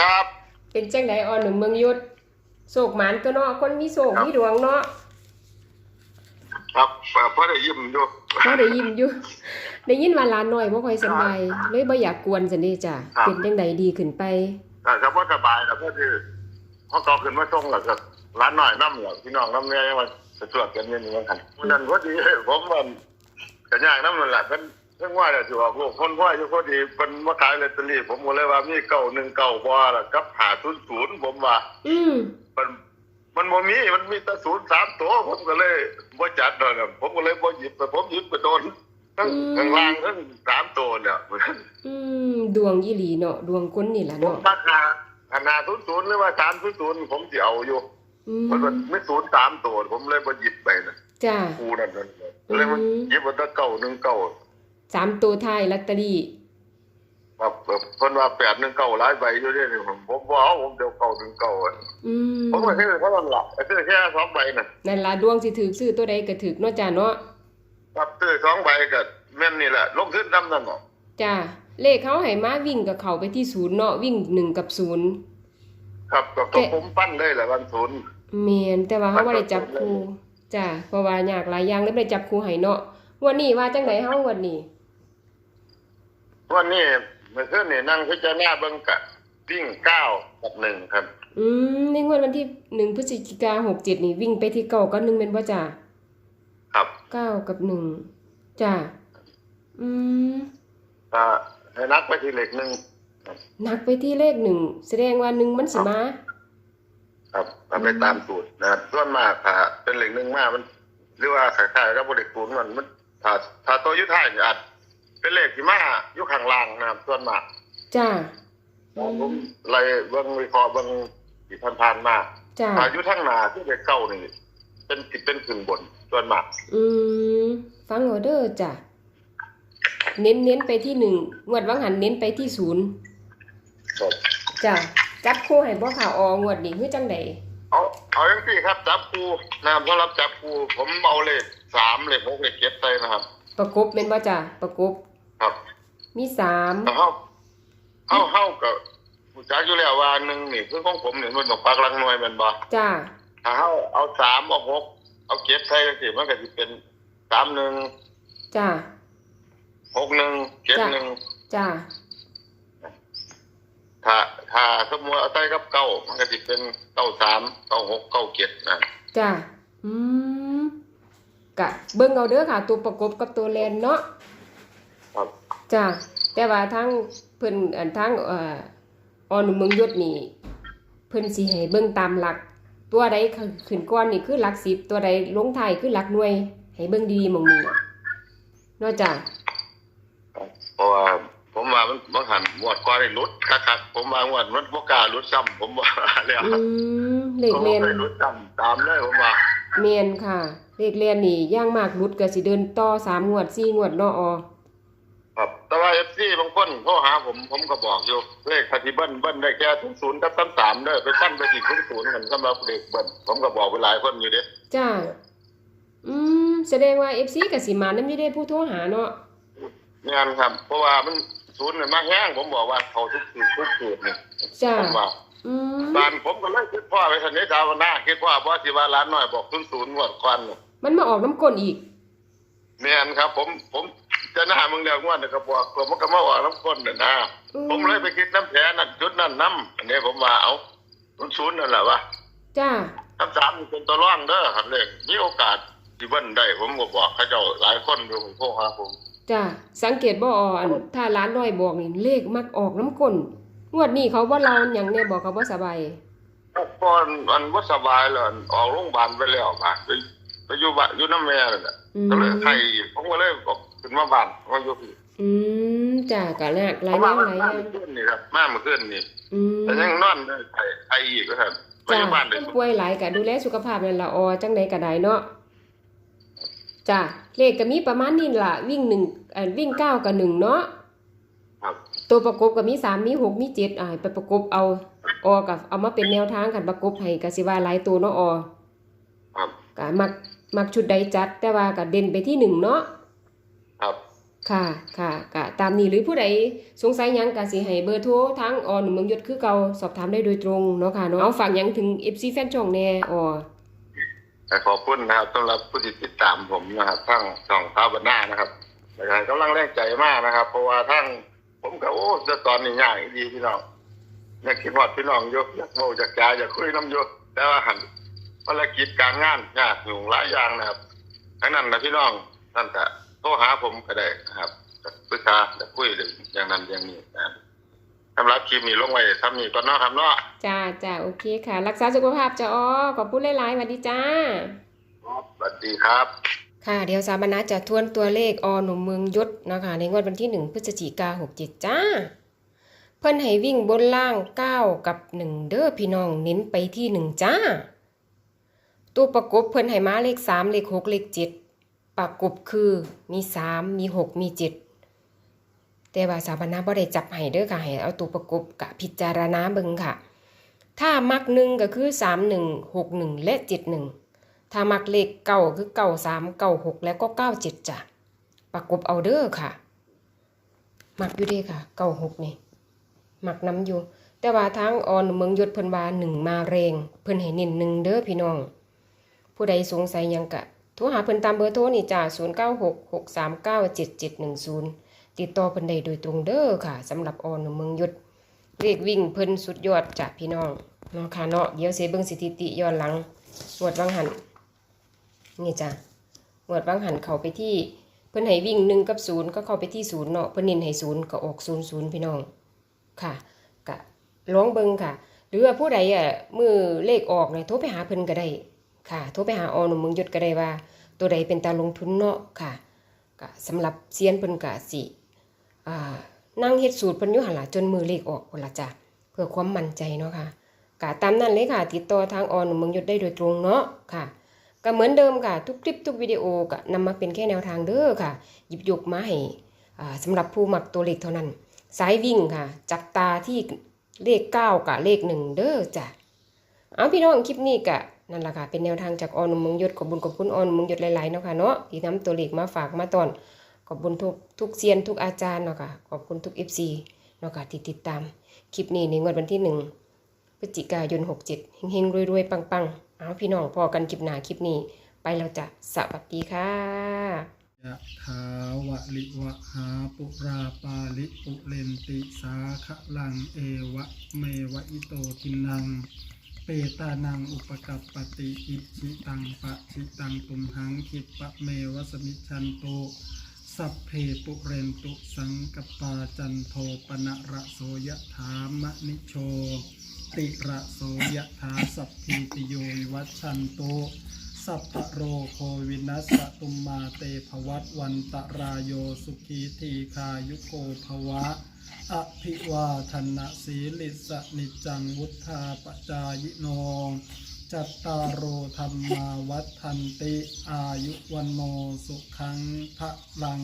ครับ เป็นจังไดออหนุ่มเมืองยุทธโศกหมานตัวเนาะคนมีโศกมีดวงเนาะครับเอ่อพ่อได้ยิ้มอยู่พอได้ยินอยู่ได้ยินว่าหลานน้อยบ่ค่อยสำบายเลยบ่อยากกวนซั่นเด้จ้ะเป็นจังไดดีขึ้นไปแต่ถ้าพ่อสบายแล้วก็คือพ่อต่อขึ้นมาส่งแล้วก็ร้านหน่อยน้ำเหลือพี่น้องน้ำเนี่ยยังมาจะตรวจกันเงินเหมือนกันวันนั้นพอดีผมมันกระย่างน้ำนั่นแหละเป็น เพิ่งว่าจะบอกลูกคนพ่ออยู่พอดีเป็นมาขายลอตเตอรี่ผมก็เลยว่ามีเก้าหนึ่งเก้าบ่ล่ะกับหาศูนย์ศูนย์ผมว่า อืมมันมันบ่มีมันมีแต่ศูนย์สามตัวผมก็เลยบ่จัดเลยนะผมก็เลยบ่หยิบไปผมหยิบไปโดนทั้งข้างล่างทั้งสามตัวเนี่ยอืมดวงยี่หลีเนาะดวงคนนี่ล่ะผมเนาะราคาขนาดศูนย์ศูนย์หรือว่าสามศูนย์ศูนย์ผมสิเอาอยู่อืมมันมันไม่ศูนย์สามตัวผมเลยบ่หยิบไปนะจ้ากูนั่นนั่นเลยมันอืมหยิบมาแตั้งเก้าหนึ่งเก้า สามตัวท้ายลอตเตอรี่ครับเพิ่นว่าแปดหนึ่งเก้าหลายใบอยู่เด้นี่ผมผมบ่เอาผมเดี๋ยวเก้าหนึ่งเก้าอะอืมผมก็ซื้อเพราะมันหลับซื้อแค่สองใบน่ะนั่นล่ะดวงสิถือซื้อตัวใดก็ถือเนาะจ้าเนาะครับซื้อสองใบก็แม่นนี่แหละลงทุนนำนั่นเนาะจ้าเลขเขาให้มาวิ่งกับเขาไปที่ศูนย์เนาะวิ่งหนึ่งกับศูนย์ครับก็ก็ผมปั้นได้แหละวันศูนย์เมนแต่ว่าเขาบ่ได้จับครูจ้าเพราะว่ายากหลายอย่างเลยบ่ได้จับครูให้เนาะงวันนี้ว่าจังไดเฮางวันนี้ วันนี้เมื่อคืนนี่นั่งพิจารณาเบิ่งกะวิ่งเก้ากับหนึ่งครับ อืมในงวดวันที่หนึ่งพฤศจิกาหกเจ็ดนี่วิ่งไปที่เก้ากับหนึ่งเป็นบ่จ้าครับเก้ากับหนึ่งจ้าอืมก็ให้นักไปที่เหล็กหนึ่งหนักไปที่เลขหนึ่งแสดงว่าหนึ่งมันสิมา ครับก็ไปตามสูตรนะครับส่วนมากถ้าเป็นเหล็กหนึ่งมากมัน หรือว่าขายๆกับบริกูลมันมันถ้าถ้าตัวอยุทธายอาจ เป็นเหล็กที่มาอยุข้างล่างนะครับส่วนมากจ้าผมไล่เบิ่งวิเคราะห์เบิ่งที่ผ่านๆมาจ้าถ้าอยุทั้งหนาที่เป็นเก้านี่เป็นติดเป็นขึ้นบนส่วนมาก อืมฟังออเดอร์จ้ะเน้นเน้นไปที่หนึ่งงวดวังหันเน้นไปที่ศูนย์ครับจ้ะจับคู่ให้บ่ข่าวอองวดนี้คือจังไดเอาเอาอย่างที่ครับ จับคูนะครับสำหรับจับคูผมเอาเลขสามเลขหกเลขเจ็ดไปนะครับ ประกบเป็นบ่จ้ะประกบ ครับมีสามแต่เขาเขาเขากับผู้จักอยู่แล้วว่าหนึ่งนี่คือของผมเนี่ยมันต้องปักหลังหน่วยแมันบ่จ้าถ้าเขาเอาสามเอาหกเอาเจ็ดใส่จังซี่มันก็สิเป็นสามหนึ่งจ้าหกหนึ่งเจ็ดหนึ่งจ้าถ้าถ้าสมมติเอาใส่กับเก้ามันก็สิเป็นเก้าสามเก้าหกเก้าเจ็ดนะจ้าอืมกะเบิ่งเอาเด้อค่ะ ตัวประกบกับตัวแลนเนาะ ครับจ้าแต่ว่าทั้งเพิ่นอันทั้งเอ่อออนุเมืองยศนี่เพิ่นสิให้เบิ่งตามหลัก ตัวใดขึ้นก่อนนี่คือหลักสิบตัวใดลงท้ายคือหลักหน่วย ให้เบิ่งดีๆหม่องนี้เนาะจ้าเพราะว่าผมว่ามันมันหันงวดก่อนนี่หลุดคักๆผมว่างวดมันบ่กล้าหลุดซ้ำผมว่าแล้วอืมเลขผมเรียนไม่หลุดซ้ำตามเลยผมว่าเมียนค่ะ เลขเรียนนี่ย่างมากรุดก็สิเดินต่อสามงวดสี่งวดเนาะออ ครับ แต่ว่า FC บางคนโทรหาผมผมก็บอกอยู่ เลขปฏิบัติเบิ้ลได้แค่00กับ33เด้อไปสั้นไปที่00กันสำหรับเลขเบิ้ลผมก็บอกไปหลายคนอยู่เด้จ้า อืม แสดงว่า FC ก็สิมานำอยู่ได้ผู้โทรหาเนาะงานครับ เพราะว่ามันศูนย์เนี่ยมากแห้งผมบอกว่าเขาทุกสูตรทุกสูตรนี่จ้าผมว่าอืมบ้านผมก็เลยคิดพ่อไปทันนี้ดาวนาคิดว่าบ่สิว่าร้านน้อยบอก00งวดก่อนนี่มันมาออกน้ำก้นอีกแม่นครับ ผมผม จะหน้ามึงเดียวงวดนี่ก็บอกผมมันก็มาว่าน้ำก้นน่ะนะอืม ผมเลยไปคิดน้ำแผลนั่นจุดนั่นน้ำอันนี้ผมว่าเอาศูนย์นั่นแหละวะจ้า น้ำสามนี่เป็นตัวร่องเด้อครับเลยมีโอกาสที่เบิ้นได้ผมก็บอกเขาเจ้าหลายคนอยู่ผมโทรหาผม จ้า สังเกตบ่ออันถ้าร้านน้อยบอกนี่เลขมักออกน้ำก้นงวดนี้เขาบ่เราหยังแน่บอกเขาบ่สบาย ก่อนมันว่าสบายเลยออกโรงพยาบาลไปแล้วมาไปไปอยู่บ้านอยู่น้ำแม่เลยอืม ก็เลยไทยผมก็เลยบอก ขึ้นมาบ้านมาอยู่พี่อืมจ้าก็หลากหลายเพอราะย่างว่าหลายอมาย่างเมื่อคืนนี่ครับมาเมื่อคืนนี่อืมแต่ยังนอนได้ไทยไทยอีกก็ครับไปอจ้ายู่บ้านได้คนป่วยหลายก็ดูแลสุขภาพนั่นล่ะออจังใดก็ได้เนาะจ้าเลขก็มีประมาณนี้ล่ะ วิ่งหนึ่งเอ่อวิ่งเก้ากับหนึ่งเนาะครับตัวประกบก็มีสามมีหกมีเจ็ดอ่าไปประกบเอาออกับเอามาเป็นแนวทางกันประกบให้ก็สิว่าหลายตัวเนาะออครับก็มักมักชุดใดจัดแต่ว่าก็เด่นไปที่หนึ่งเนาะ ค่ะค่ะก็ตามนี้หรือผู้ใดสงสัยยังก็สิให้เบอร์โทรทางออหนุ่มเมืองยศคือเก่าสอบถามได้โดยตรงเนาะค่ะเนาะเอาฝากยังถึง FC แฟนช่องแน่ออแต่ขอบคุณนะครับสำหรับผู้ที่ติดตามผมนะครับทั้งช่องท้าวบรรณานะครับแล้วก็กำลังแรงใจมากนะครับ เพราะว่าทั้งผมก็โอ้จะตอนนี้ยากดีพี่น้องอยากคิดฮอดพี่น้องยกอยากโมอยากจาอยากคุยน้ำยกแต่ว่าหันภารกิจการงานยากอยู่หลายอย่างนะครับทั้งนั้นนะพี่น้องท่านก็โทรหาผมก็ได้นะครับจะปรึกษาจะคุยเรื่องอย่างนั้นอย่างนี้นะครับสำหรับคลิปนี้ลงไว้ทำนี้ก่อนเนาะครับเนาะจ้าจ้าโอเคค่ะ รักษาสุขภาพจ้าออขอบคุณหลายๆสวัสดีจ้าสวัสดีครับค่ะเดี๋ยวสาบานาจะทวนตัวเลขอหนุ่มเมืองยศนะคะ ในงวดวันที่ 1 พฤศจิกา67จ้า เพิ่นให้วิ่งบนล่าง 9 กับ 1 เด้อพี่น้องเน้นไปที่ 1 จ้า ตัวประกบเพิ่นให้มาเลข 3 เลข 6 เลข 7 ประกบคือมี3มี6มี7แต่ว่าสาบานาบ่ได้จับให้เด้อค่ะให้เอาตัวประกบกะพิจารณาเบิ่งค่ะ ถ้ามักหนึ่งก็คือ3 1 6 1และ7 1ถ้ามักเลขเก้าคือเก้าสามเก้าหกแล้วก็เก้าเจ็ดจ้ะประกบเอาเด้อค่ะ มักอยู่เด้ค่ะเก้าหกนี่มักน้ำอยู่ แต่ว่าทางออนเมืองยศเพิ่นว่าหนึ่งมาแรงเพิ่นให้เน้นหนึ่งเด้อพี่น้อง ผู้ใดสงสัยยังกะ โทรหาเพิ่นตามเบอร์โทรนี่จ้า0 9 6 6 3 9 7 7 1 0 ติดต่อเพิ่นได้โดยตรงเด้อค่ะสำหรับออนเมืองยศเลขวิ่งเพิ่นสุดยอดจ้ะพี่น้องเนาะค่ะเนาะเดี๋ยวเสเบิ่งสถิติย้อนหลังงวดวังหันนี่จ้ะหวดบางหันเข้าไปที่เพิ่นให้วิ่งหนึ่งกับศูนย์ก็เข้าไปที่ศูนย์เนาะเพิ่นน้นให้ศูนย์ก็ออกศูนย์ศูนย์พี่น้องค่ะกะลองเบิ่งค่ะ หรือว่าผู้ใดอะมือเลขออกเนี่ยโทรไปหาเพิ่นก็ได้ ค่ะโทรไปหาอหนุ่มเมืองยศก็ได้ว่า ตัวใดเป็นตาลงทุนเนาะค่ะก็สำหรับเซียนเพิ่นก็สิอ่นั่งเฮ็ดสูตรเพิ่นอยู่หันละจนมือเลขออกพุ่นละจ้ะเพื่อความมั่นใจเนาะค่ะก็ตามนั้นเลยค่ะ ติดต่อทางอหนุ่มเมืองยศได้โดยตรงเนาะค่ะก็เหมือนเดิมค่ะ ทุกคลิปทุกวิดีโอก็นำมาเป็นแค่แนวทางเด้อค่ะ หยิบยกมาให้อ่าสำหรับผู้มักตัวเลขเท่านั้น สายวิ่งค่ะ จับตาที่เลข 9 กับเลข 1 เด้อจ้ะเอาพี่น้องคลิปนี้กะ นั่นแหละค่ะเป็นแนวทางจากออนุมงยศขอบบุญขอบคุณออนุมงยศหลายๆเนาะค่ะเนาะที่นำตัวเลขมาฝากมาตอนขอบบุญทุกทุกเซียนทุกอาจารย์เนาะค่ะขอบคุณทุก FC เนาะค่ะที่ติดตาม คลิปนี้ในงวดวันที่1พฤศจิกายน67เจ็ดเฮงๆรวยๆปังๆเอาพี่น้องพอกันคลิปหน้าคลิปนี้ ไปแล้วจ้ะสวัสดีค่ะยะถาวะลิวะหาปุราปาลิปุเรนติสาคะลังเอวะเมวะอิโตทินัง เปตานังอุปกัปปติอิชิตังปะชิตังตุมหังคิปะเมวสมิชันโตสัพเพปุเรนตุสังกปาจันโทปนะระโสยะถามะนิโชติระโสยะถาสัพพิติโยวัชันโต สัพพโรโควินัสตุมมาเตภวัตวันตรายโยสุขีทีคายุโกภวะ อภิวาทนะสีลิสนิจังวุธาปจายโน จัตตารโอธรรมาวัฏทันติอายุวันโนสุขังพระลัง